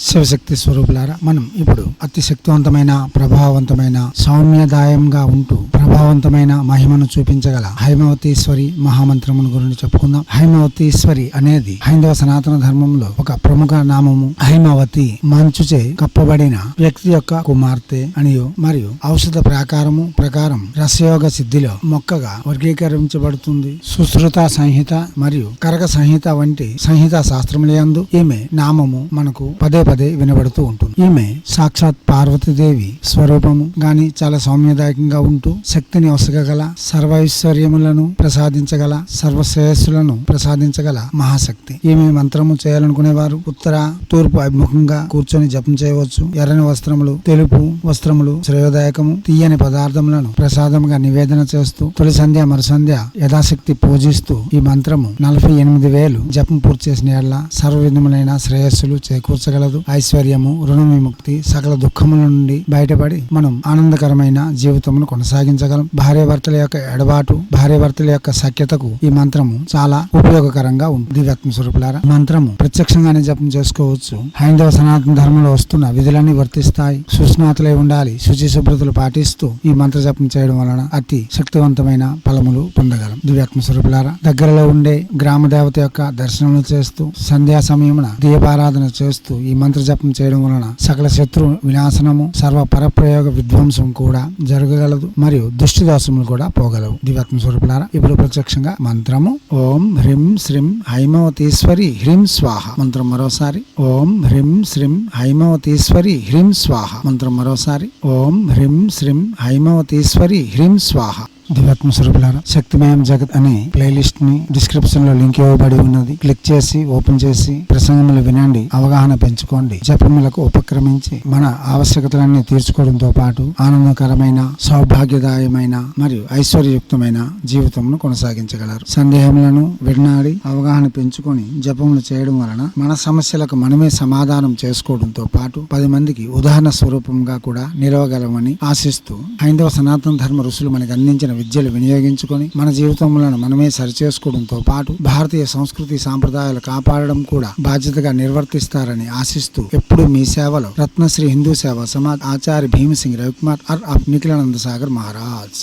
శివశక్తి స్వరూపులారా మనం ఇప్పుడు అతి శక్తివంతమైన ప్రభావవంతమైన సౌమ్యదాయంగా ఉంటూ ప్రభావవంతమైన మహిమను చూపించగల హైమవతీశ్వరి మహామంత్రమును గురించి చెప్పుకుందాం. హైమవతీశ్వరి అనేది హైందవ సనాతన ధర్మంలో ఒక ప్రముఖ నామము. హైమవతి మంచుచే కప్పబడిన వ్యక్తి యొక్క కుమార్తె అనియు మరియు ఔషధ ప్రాకారము ప్రకారం రసయోగ సిద్ధిలో మొక్కగా వర్గీకరించబడుతుంది. సుశ్రుత సంహిత మరియు కరక సంహిత వంటి సంహిత శాస్త్రములందు ఈమె నామము మనకు పదే పదే వినబడుతూ ఉంటుంది. ఈమె సాక్షాత్ పార్వతీదేవి స్వరూపము. గాని చాలా సౌమ్యదాయకంగా ఉంటూ శక్తిని ఒసగగల సర్వైశ్వర్యములను ప్రసాదించగల సర్వశ్రేయస్సులను ప్రసాదించగల మహాశక్తి. ఈమె మంత్రము చేయాలనుకునేవారు ఉత్తర తూర్పు అభిముఖంగా కూర్చొని జపం చేయవచ్చు. ఎర్రని వస్త్రములు తెలుపు వస్త్రములు శ్రేయోదాయకము. తీయని పదార్థములను ప్రసాదముగా నివేదన చేస్తూ తొలి సంధ్య మరుసంధ్య యథాశక్తి పూజిస్తూ ఈ మంత్రము నలభై ఎనిమిది వేలు జపం పూర్తి చేసిన ఎడల సర్వ విధములైన శ్రేయస్సులు చేకూర్చగలదు. ఐశ్వర్యము రుణ విముక్తి సకల దుఃఖముల నుండి బయటపడి మనం ఆనందకరమైన జీవితమును కొనసాగించగలం. భార్యాభర్తల యొక్క ఎడబాటు భార్యాభర్తల యొక్క సఖ్యతకు ఈ మంత్రము చాలా ఉపయోగకరంగా ఉంటుంది దివ్యాత్మ స్వరూపులారా మంత్రము ప్రత్యక్షంగానే జపం చేసుకోవచ్చు. హైందవ సనాతన ధర్మంలో వస్తున్న విధులన్నీ వర్తిస్తాయి. సుస్నాతులై ఉండాలి. శుచి శుభ్రతలు పాటిస్తూ ఈ మంత్ర జపం చేయడం వలన అతి శక్తివంతమైన ఫలములు పొందగలం. దివ్యాత్మ స్వరూపులారా దగ్గరలో ఉండే గ్రామ దేవత యొక్క దర్శనములు చేస్తూ సంధ్యా సమయమున దీపారాధన చేస్తూ ఈ మంత్ర జపం చేయడం వలన సకల శత్రు వినాశనము సర్వ పరప్రయోగ విధ్వంసం కూడా జరగగలదు మరియు దుష్టి దోషములు కూడా పోగలవు. దివ్యాత్మ స్వరూపులారా ఇప్పుడు ప్రత్యక్షంగా మంత్రము. ఓం హ్రీం శ్రీం హైమవతీశ్వరి హ్రీం స్వాహ. మంత్రం మరోసారి. ఓం హ్రీం శ్రీం హైమవతీశ్వరి హ్రీం స్వాహ. మంత్రం మరోసారి. ఓం హ్రీం శ్రీం హైమవతీశ్వరి హ్రీం స్వాహ. దివ్యాత్మ స్వరూపులారా శక్తిమయం జగత్ అనే ప్లేలిస్ట్ని డిస్క్రిప్షన్లో లింక్ ఇవ్వబడి ఉన్నది. క్లిక్ చేసి ఓపెన్ చేసి ప్రసంగములు వినండి అవగాహన పెంచుకోండి జపములకు ఉపక్రమించి మన ఆవశ్యకతలన్నీ తీర్చుకోవడంతో పాటు ఆనందకరమైన సౌభాగ్యదాయమైన మరియు ఐశ్వర్యయుక్తమైన జీవితమును కొనసాగించగలరు. సందేహములను విన్నాడి అవగాహన పెంచుకొని జపములు చేయడం వలన మన సమస్యలకు మనమే సమాధానం చేసుకోవడంతో పాటు పది మందికి ఉదాహరణ స్వరూపంగా కూడా నిలవగలమని ఆశిస్తూ హైందవ సనాతన ధర్మ ఋషులు మనకు అందించిన విద్యలు వినియోగించుకొని మన జీవితంలో మనమే సరిచేసుకోవడంతో పాటు భారతీయ సంస్కృతి సాంప్రదాయాలు కాపాడడం కూడా బాధ్యతగా నిర్వర్తిస్తారని ఆశిస్తూ ఎప్పుడు మీ సేవలో రత్నశ్రీ హిందూ సేవ సమాజ్ ఆచార్య భీమసింగ్ రవికుమార్ అర్ ఆఫ్ నిఖిలానంద సాగర్ మహారాజ్.